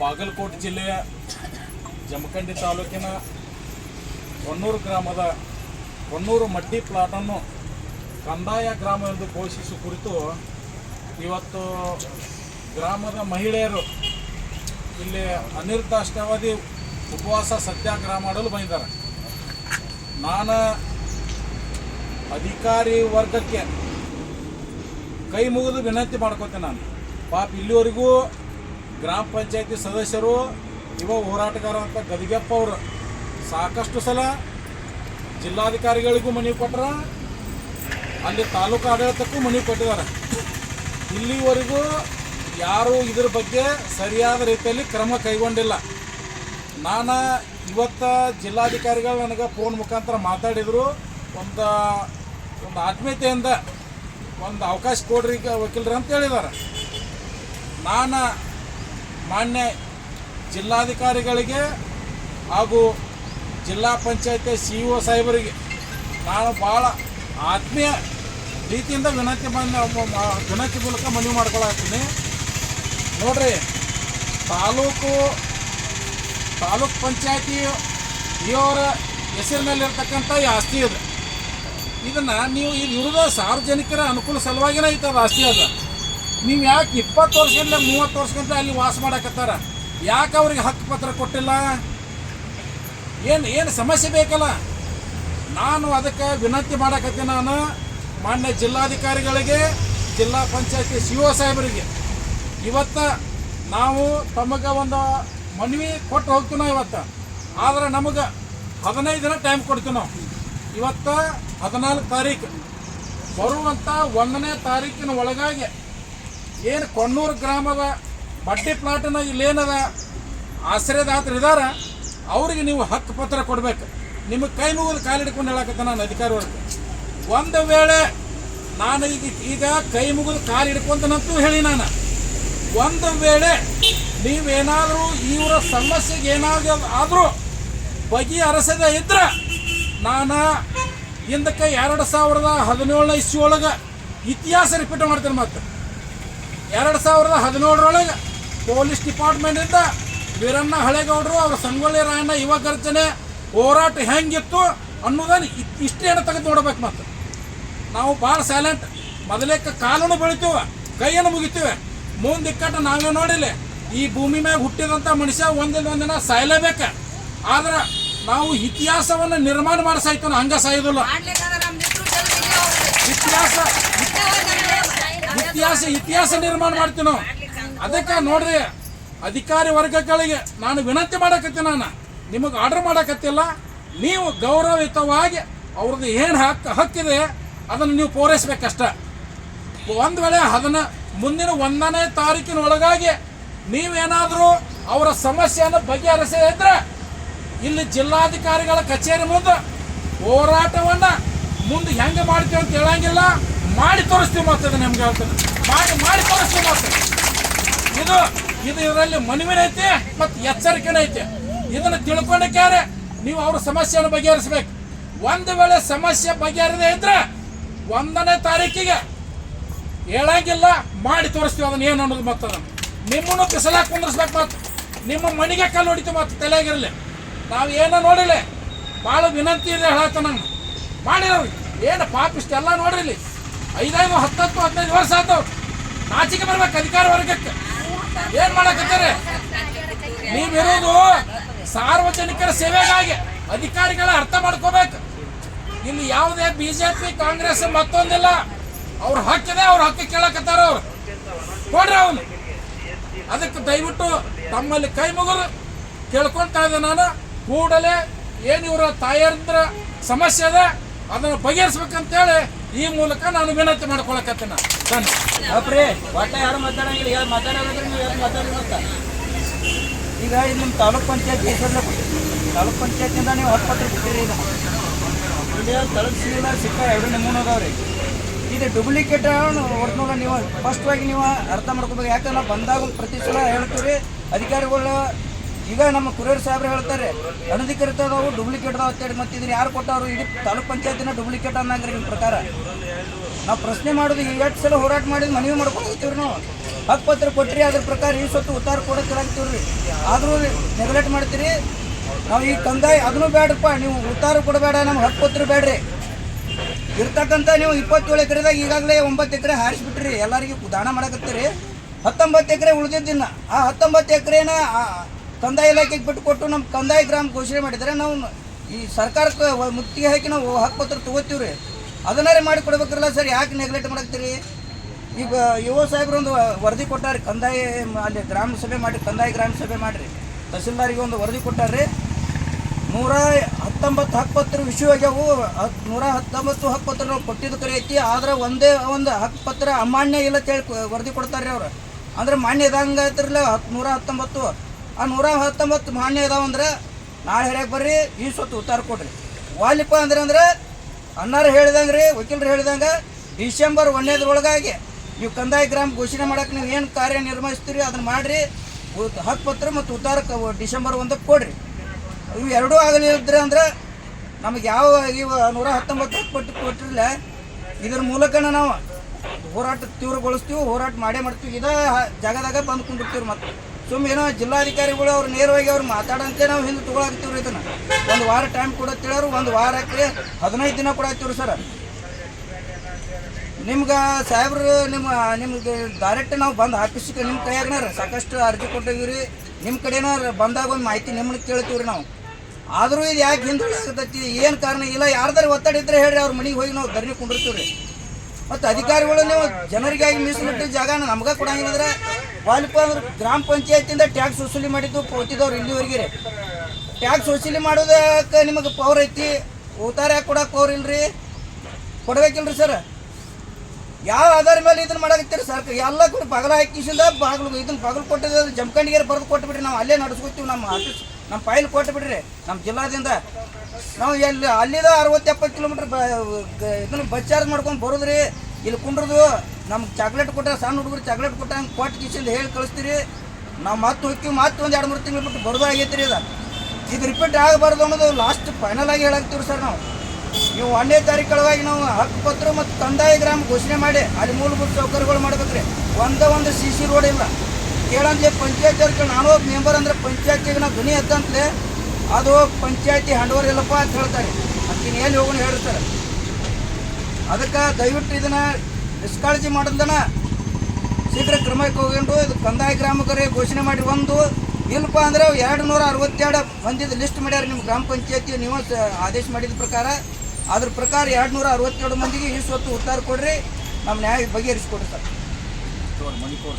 ಬಾಗಲಕೋಟೆ ಜಿಲ್ಲೆಯ ಜಮಖಂಡಿ ತಾಲೂಕಿನ ಹೊನ್ನೂರು ಗ್ರಾಮದ ಹೊನ್ನೂರು ಮಡ್ಡಿ ಪ್ಲಾಟನ್ನು ಕಂದಾಯ ಗ್ರಾಮ ಎಂದು ಘೋಷಿಸುವ ಕುರಿತು ಇವತ್ತು ಗ್ರಾಮದ ಮಹಿಳೆಯರು ಇಲ್ಲಿ ಅನಿರ್ದಿಷ್ಟಾವಧಿ ಉಪವಾಸ ಸತ್ಯಾಗ್ರಹ ಮಾಡಲು ಬಂದಿದ್ದಾರೆ. ನಾನು ಅಧಿಕಾರಿ ವರ್ಗಕ್ಕೆ ಕೈ ಮುಗಿದು ವಿನಂತಿ ಮಾಡ್ಕೋತೇನೆ ನಾನು. ಪಾಪ ಇಲ್ಲಿವರೆಗೂ ಗ್ರಾಮ ಪಂಚಾಯತಿ ಸದಸ್ಯರು, ಯುವ ಹೋರಾಟಗಾರ ಅಂತ ಗದಿಗೆಪ್ಪ ಅವರು. ಸಾಕಷ್ಟು ಸಲ ಜಿಲ್ಲಾಧಿಕಾರಿಗಳಿಗೂ ಮನವಿ ಕೊಟ್ಟರ ಅಲ್ಲಿ ತಾಲೂಕು ಆಡಳಿತಕ್ಕೂ ಮನವಿ ಕೊಟ್ಟಿದ್ದಾರೆ. ಇಲ್ಲಿವರೆಗೂ ಯಾರೂ ಇದ್ರ ಬಗ್ಗೆ ಸರಿಯಾದ ರೀತಿಯಲ್ಲಿ ಕ್ರಮ ಕೈಗೊಂಡಿಲ್ಲ. ನಾನು ಇವತ್ತು ಜಿಲ್ಲಾಧಿಕಾರಿಗಳು ನನಗೆ ಫೋನ್ ಮುಖಾಂತರ ಮಾತಾಡಿದರು. ಒಂದು ಒಂದು ಆತ್ಮೀಯತೆಯಿಂದ ಒಂದು ಅವಕಾಶ ಕೊಡ್ರಿ ವಕೀಲರು ಅಂತ ಹೇಳಿದ್ದಾರೆ. ನಾನು ಮಾನ್ಯ ಜಿಲ್ಲಾಧಿಕಾರಿಗಳಿಗೆ ಹಾಗೂ ಜಿಲ್ಲಾ ಪಂಚಾಯತಿ ಸಿ ಇ ಒ ಸಾಹೇಬರಿಗೆ ನಾನು ಭಾಳ ಆತ್ಮೀಯ ರೀತಿಯಿಂದ ವಿನಂತಿ ಬಂದ ವಿನಂತಿ ಮೂಲಕ ಮನವಿ ಮಾಡ್ಕೊಳತ್ತೀನಿ ನೋಡ್ರಿ, ತಾಲೂಕು, ತಾಲೂಕ್ ಪಂಚಾಯತಿ ಇವರ ಹೆಸರಿನಲ್ಲಿರ್ತಕ್ಕಂಥ ಈ ಆಸ್ತಿ ಇದೆ ಇದನ್ನು ನೀವು ಇಲ್ಲಿ ಇರೋದ ಸಾರ್ವಜನಿಕರ ಅನುಕೂಲ ಸಲುವಾಗಿನೇ ಐತೆ ಅದು ಆಸ್ತಿ ಅದ. ನೀವು ಯಾಕೆ ಇಪ್ಪತ್ತು ವರ್ಷದಿಂದ ಮೂವತ್ತು ವರ್ಷದಿಂದ ಅಲ್ಲಿ ವಾಸ ಮಾಡಕತ್ತಾರ? ಯಾಕೆ ಅವ್ರಿಗೆ ಹಕ್ಕು ಪತ್ರ ಕೊಟ್ಟಿಲ್ಲ? ಏನು ಏನು ಸಮಸ್ಯೆ ಬೇಕಲ್ಲ? ನಾನು ಅದಕ್ಕೆ ವಿನಂತಿ ಮಾಡಕತ್ತೆ ನಾನು ಮಾನ್ಯ ಜಿಲ್ಲಾಧಿಕಾರಿಗಳಿಗೆ, ಜಿಲ್ಲಾ ಪಂಚಾಯತಿ ಸಿ ಒ ಸಾಹೇಬರಿಗೆ. ಇವತ್ತು ನಾವು ತಮಗೆ ಒಂದು ಮನವಿ ಕೊಟ್ಟು ಹೋಗ್ತೀವಿ ನಾವು ಇವತ್ತು. ಆದ್ರೆ ನಮಗೆ ಹದಿನೈದು ದಿನ ಟೈಮ್ ಕೊಡ್ತೀವಿ ನಾವು. ಇವತ್ತು ಹದಿನಾಲ್ಕು ತಾರೀಕು. ಬರುವಂಥ ಒಂದನೇ ತಾರೀಕಿನ ಒಳಗಾಗಿ ಏನು ಕೊಣ್ಣೂರು ಗ್ರಾಮದ ಬಡ್ಡಿ ಪ್ಲಾಟಿನ ಇಲ್ಲೇನದ ಆಶ್ರಯದಾತರು ಇದಾರ, ಅವ್ರಿಗೆ ನೀವು ಹಕ್ಕು ಪತ್ರ ಕೊಡ್ಬೇಕು. ನಿಮಗೆ ಕೈ ಮುಗಿದು ಕಾಲಿಡ್ಕೊಂಡು ಹೇಳಕತ್ತ ನಾನು ಒಳಗೆ ಒಂದು ವೇಳೆ ನಾನು ಈಗ ಈಗ ಕೈ ಮುಗಿದು ಕಾಲು ಹಿಡ್ಕೊಂತನಂತೂ ಹೇಳಿ ನಾನು. ಒಂದು ವೇಳೆ ನೀವೇನಾದರೂ ಇವರ ಸಮಸ್ಯೆಗೆ ಏನಾದರೂ ಆದರೂ ಬಗೆಹರಿಸದೇ ಇದ್ರೆ ನಾನು ಹಿಂದಕ್ಕೆ ಎರಡು ಸಾವಿರದ ಹದಿನೇಳನೇ ಇಸ್ವಿ ಒಳಗೆ ಇತಿಹಾಸ ರಿಪೀಟ್ ಮಾಡ್ತೇನೆ ಮತ್ತೆ. ಎರಡು ಸಾವಿರದ ಹದಿನೇಳರೊಳಗೆ ಪೊಲೀಸ್ ಡಿಪಾರ್ಟ್ಮೆಂಟಿಂದ ವೀರಣ್ಣ ಹಳೆಗೌಡರು ಅವರ ಸಂಗೊಳ್ಳಿ ರಾಯಣ್ಣ ಯುವ ಗರ್ಜನೆ ಹೋರಾಟ ಹೆಂಗಿತ್ತು ಅನ್ನೋದನ್ನು ಇಷ್ಟೇ ಇಷ್ಟೇನ ತೆಗೆದು ನೋಡ್ಬೇಕು ಮತ್ತು. ನಾವು ಭಾಳ ಸೈಲೆಂಟ್ ಮೊದಲೇಕ ಕಾಲನ್ನು ಬೆಳಿತೀವ ಕೈಯನ್ನು ಮುಗಿತೀವಿ. ಮುಂದೆ ಇಕ್ಕಟ್ಟು ನಾವೇ ನೋಡಿಲ್ಲ. ಈ ಭೂಮಿ ಮ್ಯಾಗ ಹುಟ್ಟಿದಂಥ ಮನುಷ್ಯ ಒಂದಿನ ಒಂದಿನ ಸಾಯಲೇಬೇಕು. ಆದ್ರೆ ನಾವು ಇತಿಹಾಸವನ್ನು ನಿರ್ಮಾಣ ಮಾಡಿ ಸಾಯ್ತು ನಾವು ಹಂಗ ಸಾಯೋದಿಲ್ಲ. ಇತಿಹಾಸ ಇತಿಹಾಸ ಇತಿಹಾಸ ನಿರ್ಮಾಣ ಮಾಡ್ತೀವಿ ಅದಕ್ಕೆ ನೋಡ್ರಿ, ಅಧಿಕಾರಿ ವರ್ಗಗಳಿಗೆ ನಾನು ವಿನಂತಿ ಮಾಡಕತ್ತೀನಿ ನಾನು. ನಿಮಗೆ ಆರ್ಡರ್ ಮಾಡಕತ್ತಿಲ್ಲ ನೀವು ಗೌರವಯುತವಾಗಿ ಅವ್ರದ್ದು ಏನು ಹಕ್ಕು ಹಕ್ಕಿದೆ ಅದನ್ನು ನೀವು ಪೂರೈಸ್ಬೇಕಷ್ಟ. ಒಂದು ವೇಳೆ ಅದನ್ನು ಮುಂದಿನ ಒಂದನೇ ತಾರೀಕಿನ ಒಳಗಾಗಿ ನೀವೇನಾದರೂ ಅವರ ಸಮಸ್ಯೆಯನ್ನು ಬಗೆಹರಿಸದೇ ಇದ್ರೆ ಇಲ್ಲಿ ಜಿಲ್ಲಾಧಿಕಾರಿಗಳ ಕಚೇರಿ ಮುಂದೆ ಹೋರಾಟವನ್ನು ಮುಂದೆ ಹೆಂಗೆ ಮಾಡ್ತೀವಿ ಅಂತ ಹೇಳಂಗಿಲ್ಲ. ಮಾಡಿ ತೋರಿಸ್ತೀವಿ ಮಾತದ ನಿಮ್ಗೆ ಹೇಳ್ತದೆ ಮಾಡಿ ಮಾಡಿ ತೋರಿಸ್ತೀವಿ ಮಾತದ ಇದು ಇದು ಇದರಲ್ಲಿ ಮನವಿನ ಐತಿ ಮತ್ತು ಎಚ್ಚರಿಕೆನ ಐತಿ. ಇದನ್ನು ತಿಳ್ಕೊಂಡಕ್ಕಾರೆ ನೀವು ಅವ್ರ ಸಮಸ್ಯೆಯನ್ನು ಬಗೆಹರಿಸ್ಬೇಕು. ಒಂದು ವೇಳೆ ಸಮಸ್ಯೆ ಬಗೆಹರದೇ ಇದ್ರೆ ಒಂದನೇ ತಾರೀಕಿಗೆ ಹೇಳಂಗಿಲ್ಲ, ಮಾಡಿ ತೋರಿಸ್ತೀವಿ ಅದನ್ನ ಏನು ಅನ್ನೋದು ಮತ್ತೆ ಅದನ್ನು ನಿಮ್ಮನ್ನು ಬಿಸಿಲಾಗಿ ಕುಂದಿರ್ಸ್ಬೇಕು ಮತ್ತು ನಿಮ್ಮ ಮನೆಗೆ ಕಲ್ಲು ಹೊಡಿತೀವಿ ಮತ್ತು ತಲೆಯಾಗಿರಲಿ. ನಾವು ಏನೋ ನೋಡಿಲ್ಲ. ಭಾಳ ವಿನಂತಿ ಇದೆ ಹೇಳತ್ತ ನಂಗೆ ಮಾಡಿರೋರು. ಏನು ಪಾಪ ಇಷ್ಟೆಲ್ಲ ನೋಡಿರ್ಲಿ ಐದೈದು ಹತ್ತತ್ತು, ಹದಿನೈದು ವರ್ಷ ಆಯ್ತು. ನಾಚಿಕೆ ಬರ್ಬೇಕು ಅಧಿಕಾರ ವರ್ಗಕ್ಕೆ. ಏನು ಮಾಡಕತ್ತಾರೆ? ನೀವಿರೋದು ಸಾರ್ವಜನಿಕರ ಸೇವೆಗಾಗಿ, ಅಧಿಕಾರಿಗಳ ಅರ್ಥ ಮಾಡ್ಕೋಬೇಕು. ಇಲ್ಲಿ ಯಾವುದೇ ಬಿಜೆಪಿ, ಕಾಂಗ್ರೆಸ್ ಮತ್ತೊಂದಿಲ್ಲ. ಅವ್ರ ಹಕ್ಕಿದೆ, ಅವ್ರ ಹಕ್ಕು ಕೇಳಕತ್ತಾರ ಅವ್ರು. ಕೊಡ್ರಿ ಅವನು. ಅದಕ್ಕೆ ದಯವಿಟ್ಟು ತಮ್ಮಲ್ಲಿ ಕೈ ಮುಗಿದು ಕೇಳ್ಕೊಳ್ತಾ ಇದ್ದೆ ನಾನು. ಕೂಡಲೇ ಏನು ಇವರ ತಾಯಂದ್ರ ಸಮಸ್ಯೆ ಇದೆ, ಅದನ್ನು ಬಗೆಹರಿಸ್ಬೇಕಂತೇಳಿ ಈ ಮೂಲಕ ನಾನು ವಿನಂತಿ ಮಾಡ್ಕೊಳಕತ್ತೀನಿ. ಅಪ್ರಿ, ಒಟ್ಟ ಯಾರು ಮಾತಾಡಂಗಿಲ್ಲ ಯಾರು ಮಾತಾಡೋದ್ರೆ ನೀವು ಯಾರು ಈಗ ಇದು ನಿಮ್ಮ ತಾಲೂಕ್ ಪಂಚಾಯತ್ ಹೆಸರನ್ನ ತಾಲೂಕ್ ಪಂಚಾಯತ್ನಿಂದ ನೀವು ಪತ್ರ ಬಿಟ್ಟಿರಿ ಇದು ಇಲ್ಲಿ ಸಿಗಿಲ್ಲ ಸಿಕ್ಕ ಎರಡು ನಮೂನೆ ಅದಾವ್ರಿ. ಇದು ಡೂಪ್ಲಿಕೇಟ್ ಒಟ್ನೋಡ ನೀವು. ಸ್ಪಷ್ಟವಾಗಿ ನೀವು ಅರ್ಥ ಮಾಡ್ಕೋಬೇಕು. ಯಾಕಂದ್ರೆ ಬಂದಾಗ ಪ್ರತಿ ಸಲ ಹೇಳ್ತೀವಿ ಅಧಿಕಾರಿಗಳು ಈಗ ನಮ್ಮ ಕುರಿಯರ್ ಸಾಹೇಬ್ರು ಹೇಳ್ತಾರೆ ಅನಧಿಕೃತ ಅದಾವು ಡೂಪ್ಲಿಕೇಟ್ ಅದಾವ ಅಂತೇಳಿ ಮತ್ತೆ ಇದನ್ನ ಯಾರು ಕೊಟ್ಟವ್ರು? ಇಡೀ ತಾಲೂಕ್ ಪಂಚಾಯತಿನ ಡೂಪ್ಲಿಕೇಟ್ ಅನ್ನಂಗ್ರಿ ನಿಮ್ಮ ಪ್ರಕಾರ. ನಾವು ಪ್ರಶ್ನೆ ಮಾಡೋದು ಎಷ್ಟು ಸಲ ಹೋರಾಟ ಮಾಡಿದ್ ಮನವಿ ಮಾಡ್ಕೊಂಡು ಹೋಗ್ತೀವಿ ನಾವು. ಹಕ್ಕುಪತ್ರ ಕೊಟ್ರಿ, ಅದ್ರ ಪ್ರಕಾರ ಈ ಸೊತ್ತು ಉತ್ತಾರ ಕೊಡಕ್ಕಾಗ್ತೀವಿ ರೀ ಆದರೂ ನೆಗ್ಲೆಕ್ಟ್ ಮಾಡ್ತೀರಿ. ನಾವು ಈ ಕಂದಾಯ ಅದನ್ನು ಬೇಡಪ್ಪ ನೀವು ಉತ್ತಾರ ಕೊಡಬೇಡ, ನಮ್ಗೆ ಹಕ್ಕುಪತ್ರ ಬೇಡ್ರಿ ಇರ್ತಕ್ಕಂಥ ನೀವು ಇಪ್ಪತ್ತೇಳು ಎಕರೆದಾಗ ಈಗಾಗಲೇ ಒಂಬತ್ತು ಎಕರೆ ಹಾರಿಸ್ಬಿಟ್ರಿ. ಎಲ್ಲರಿಗೂ ದಾನ ಮಾಡಕತ್ತೀರಿ. ಹತ್ತೊಂಬತ್ತು ಎಕರೆ ಉಳಿದಿದ್ದಿನ ಆ ಹತ್ತೊಂಬತ್ತು ಎಕರೆನ ಕಂದಾಯ ಇಲಾಖೆಗೆ ಬಿಟ್ಟು ಕೊಟ್ಟು ನಮ್ಮ ಕಂದಾಯ ಗ್ರಾಮ ಘೋಷಣೆ ಮಾಡಿದರೆ ನಾವು ಈ ಸರ್ಕಾರಕ್ಕೆ ಮುತ್ತಿಗೆ ಹಾಕಿ ನಾವು ಹಕ್ಕುಪತ್ರ ತಗೋತೀವಿ ರೀ ಅದನ್ನಾರೇ ಮಾಡಿ ಕೊಡ್ಬೇಕ್ರಲ್ಲ ಸರ್, ಯಾಕೆ ನೆಗ್ಲೆಕ್ಟ್ ಮಾಡಕ್ತೀರಿ? ಈಗ ಯುವ ಸಾಹೇಬ್ರು ಒಂದು ವರದಿ ಕೊಟ್ಟಾರೆ ಕಂದಾಯ ಅಲ್ಲಿ ಗ್ರಾಮ ಸಭೆ ಮಾಡಿ, ಕಂದಾಯ ಗ್ರಾಮ ಸಭೆ ಮಾಡಿರಿ. ತಹಸೀಲ್ದಾರಿಗೆ ಒಂದು ವರದಿ ಕೊಟ್ಟಾರೆ ನೂರ ಹತ್ತೊಂಬತ್ತು ಹಕ್ಕುಪತ್ರ ವಿಷಯ ಆಗ್ಯಾವು. ಹತ್- ನೂರ ಹತ್ತೊಂಬತ್ತು ಹಕ್ಕುಪತ್ರ ನಾವು ಕೊಟ್ಟಿದ್ದು ಕರೆ ಐತಿ. ಆದ್ರೆ ಒಂದೇ ಒಂದು ಹಕ್ಕುಪತ್ರ ಅಮಾನ್ಯ ಇಲ್ಲ ಅಂತ ಹೇಳಿ ಕೊ- ವರದಿ ಕೊಡ್ತಾರೆ ಅವ್ರು. ಅಂದ್ರೆ ಮಾನ್ಯ ಇದಂಗೆ ಹತ್ತು ನೂರ ಹತ್ತೊಂಬತ್ತು. ಆ ನೂರ ಹತ್ತೊಂಬತ್ತು ಮಾನ್ಯ ಇದಾವೆ ನಾಳೆ ಹರಿಯಾಕೆ ಬರ್ರಿ, ಈ ಸೊತ್ತು ಉತ್ತಾರ ಕೊಡ್ರಿ. ವಾಲಿಪ ಅಂದ್ರೆ ಅಂದ್ರೆ ಅನ್ನಾರು ಹೇಳಿದಂಗೆ ರೀ, ವಕೀಲರು ಹೇಳಿದಂಗೆ ಡಿಸೆಂಬರ್ ಒಂದನೇದ್ರೊಳಗಾಗಿ ನೀವು ಕಂದಾಯ ಗ್ರಾಮ ಘೋಷಣೆ ಮಾಡಕ್ಕೆ ನೀವು ಏನು ಕಾರ್ಯ ನಿರ್ವಹಿಸ್ತೀರಿ ಅದನ್ನ ಮಾಡಿರಿ ಹಕ್ಕುಪತ್ರ ಮತ್ತು ಉತ್ತರ ಡಿಸೆಂಬರ್ ಒಂದಕ್ಕೆ ಕೊಡ್ರಿ. ಇವು ಎರಡೂ ಆಗಲಿದ್ರೆ ಅಂದ್ರೆ ನಮಗೆ ಯಾವ ಇವ ನೂರ ಹತ್ತೊಂಬತ್ತು ಕೊಟ್ಟು ಕೊಟ್ಟಿರಲಿಲ್ಲ ಇದ್ರ ಮೂಲಕನ ನಾವು ಹೋರಾಟ ತೀವ್ರಗೊಳಿಸ್ತೀವಿ, ಹೋರಾಟ ಮಾಡೇ ಮಾಡ್ತೀವಿ. ಇದ ಜಾಗದಾಗ ಬಂದು ಕುಂದಿರ್ತೀವಿ ಮತ್ತೆ. ಸುಮ್ಮನೆ ಏನೋ ಜಿಲ್ಲಾಧಿಕಾರಿಗಳು ಅವ್ರು ನೇರವಾಗಿ ಅವ್ರು ಮಾತಾಡಂತೆ ನಾವು ಹಿಂದೆ ತೊಗೊಳಾಕ್ತೀವ್ರಿ ಇದನ್ನ. ಒಂದು ವಾರ ಟೈಮ್ ಕೊಡತ್ತೇಳರು ಒಂದು ವಾರಕ್ಕೆ ಹದಿನೈದು ದಿನ ಕೊಡತ್ತೀವ್ರಿ ಸರ್. ನಿಮ್ಗೆ ಸಾಹೇಬ್ರು ನಿಮ್ಮ, ನಿಮ್ಗೆ ಡೈರೆಕ್ಟ್ ನಾವು ಬಂದು ಆಫೀಸ್ಗೆ ನಿಮ್ಮ ಕೈಯಾಗನಾರ ಸಾಕಷ್ಟು ಅರ್ಜಿ ಕೊಟ್ಟಿದ್ದೀವಿ ನಿಮ್ಮ ಕಡೆನೋ ಬಂದಾಗ ಒಂದು ಮಾಹಿತಿ ನಿಮ್ಮನ್ನ ಕೇಳ್ತೀವ್ರಿ ನಾವು. ಆದರೂ ಇದು ಯಾಕೆ ಹಿಂದುಳಿಯಾಗತೈತಿ ಏನು ಕಾರಣ? ಇಲ್ಲ ಯಾರ್ದಾರು ಒತ್ತಡ ಇದ್ರೆ ಹೇಳ್ರಿ, ಅವ್ರ ಮನೆಗೆ ಹೋಗಿ ನಾವು ಧರಣಿ ಕುಂಡಿರ್ತೀವಿ ರೀ ಮತ್ತು ಅಧಿಕಾರಿಗಳು ನೀವು ಜನರಿಗಾಗಿ ಮೀಸಲಿಟ್ಟ ಜಾಗನ ನಮ್ಗೆ ಕೊಡಂಗಿಲ್ಲ ಅಂದ್ರೆ ವಾಲಿಪ ಅಂದ್ರೆ ಗ್ರಾಮ ಪಂಚಾಯತಿಯಿಂದ ಟ್ಯಾಕ್ಸ್ ವಸೂಲಿ ಮಾಡಿದ್ದು ಪೋತಿದವ್ರು ಇಲ್ಲಿವರೆಗೆ ರೀ. ಟ್ಯಾಕ್ಸ್ ವಸೂಲಿ ಮಾಡೋದಕ್ಕೆ ನಿಮಗೆ ಪವರ್ ಐತಿ ಉತ್ತಾರ ಕೊಡಕ್ಕೆ ಪವರ್ ಇಲ್ರಿ? ಕೊಡ್ಬೇಕಿಲ್ರಿ ಸರ್ ಯಾವ ಆಧಾರ ಮೇಲೆ ಇದನ್ನ ಮಾಡಾಕತ್ತೀರಿ ಸರ್ ಎಲ್ಲ ಕೂಡ ಬಗಲ ಹಾಕಿಸಿಂದ ಬಾಗಿಲು, ಇದನ್ನ ಬಗಲು ಕೊಟ್ಟಿದ್ದು ಜಮಖಂಡಿಗೆ ಬರೆದು ಕೊಟ್ಟು ಬಿಡ್ರಿ ನಾವು ಅಲ್ಲೇ ನಡೆಸ್ಕೊತೀವಿ, ನಮ್ಮ ಆಫೀಸ್ ನಮ್ಮ ಫೈಲ್ ಕೊಟ್ಟು ಬಿಡ್ರಿ ನಮ್ಮ ಜಿಲ್ಲಾದಿಂದ. ನಾವು ಎಲ್ಲಿ ಅಲ್ಲಿದ ಅರವತ್ತು ಎಪ್ಪತ್ತು ಕಿಲೋಮೀಟ್ರ್ ಇದನ್ನು ಬಸ್ ಚಾರ್ಜ್ ಮಾಡ್ಕೊಂಡು ಬರೋದ್ರಿ. ಇಲ್ಲಿ ಕುಂಡ್ರದು, ನಮ್ಗೆ ಚಾಕ್ಲೇಟ್ ಕೊಟ್ಟ ಸಣ್ಣ ಹುಡುಗರು ಚಾಕ್ಲೇಟ್ ಕೊಟ್ಟ ಹಂಗೆ ಕೊಟ್ಟು ಕಿಶಿಂದ ಹೇಳಿ ಕಳಿಸ್ತೀರಿ. ನಾವು ಮತ್ತೆ ಹೋಗ್ತೀವಿ ಮತ್ತೆ ಒಂದು ಎರಡು ಮೂರು ತಿಂಗಳು ಬಿಟ್ಟು ಬರೋದು ಆಗೈತೆ ರೀ ಇದು. ಇದು ರಿಪೀಟ್ ಆಗಬಾರ್ದು ಅನ್ನೋದು ಲಾಸ್ಟ್ ಫೈನಲ್ ಆಗಿ ಹೇಳಾಕ್ತೀವಿ ಸರ್ ನಾವು. ನೀವು ಒಂದನೇ ತಾರೀಕೊಳಗಾಗಿ ನಾವು ಹಕ್ಕುಪತ್ರ ಮತ್ತು ಕಂದಾಯ ಗ್ರಾಮ ಘೋಷಣೆ ಮಾಡಿ, ಅಲ್ಲಿ ಮೂಲಭೂತ ಸೌಕರ್ಯಗಳು ಮಾಡ್ಬೇಕ್ರಿ. ಒಂದೇ ಒಂದು ಸಿ ಸಿ ರೋಡ್ ಇಲ್ಲ. ಕೇಳಂದ್ರೆ ಪಂಚಾಯತ್ ಅವ್ರಿಗೆ ನಾನು ಮೆಂಬರ್ ಅಂದ್ರೆ ಪಂಚಾಯತಿಗೆ ನಾವು ಧ್ವನಿ ಎತ್ತಂತಲೇ ಅದು ಪಂಚಾಯತಿ ಹಂಡೋರ್ ಇಲ್ಲಪ್ಪ ಅಂತ ಹೇಳ್ತಾರೆ. ಅದಕ್ಕೆ ಎಲ್ಲಿ ಹೋಗೋಣ ಹೇಳ್ತಾರೆ. ಅದಕ್ಕೆ ದಯವಿಟ್ಟು ಇದನ್ನ ನಿಷ್ಕಾಳಜಿ ಮಾಡೋದನ್ನ ಶೀಘ್ರ ಕ್ರಮಕ್ಕೆ ಹೋಗಿಕೊಂಡು ಇದು ಕಂದಾಯ ಗ್ರಾಮಕರಿಗೆ ಘೋಷಣೆ ಮಾಡಿ ಒಂದು, ಇಲ್ಲಪ್ಪ ಅಂದ್ರೆ ಎರಡು ನೂರ ಅರವತ್ತೆರಡು ಮಂದಿದ ಲಿಸ್ಟ್ ಮಾಡ್ಯಾರ ನಿಮ್ಮ ಗ್ರಾಮ ಪಂಚಾಯತಿ ನೀವು ಆದೇಶ ಮಾಡಿದ ಪ್ರಕಾರ. ಅದ್ರ ಪ್ರಕಾರ ಎರಡು ನೂರ ಅರವತ್ತೆರಡು ಮಂದಿಗೆ ಈ ಸ್ವತ್ತು ಉತ್ತಾರ ಕೊಡ್ರಿ. ನಮ್ಮ ನ್ಯಾಯ ಬಗೆಹರಿಸ್ಕೊಡ್ರಿ ಸರ್. ಮಣಿಪುರ್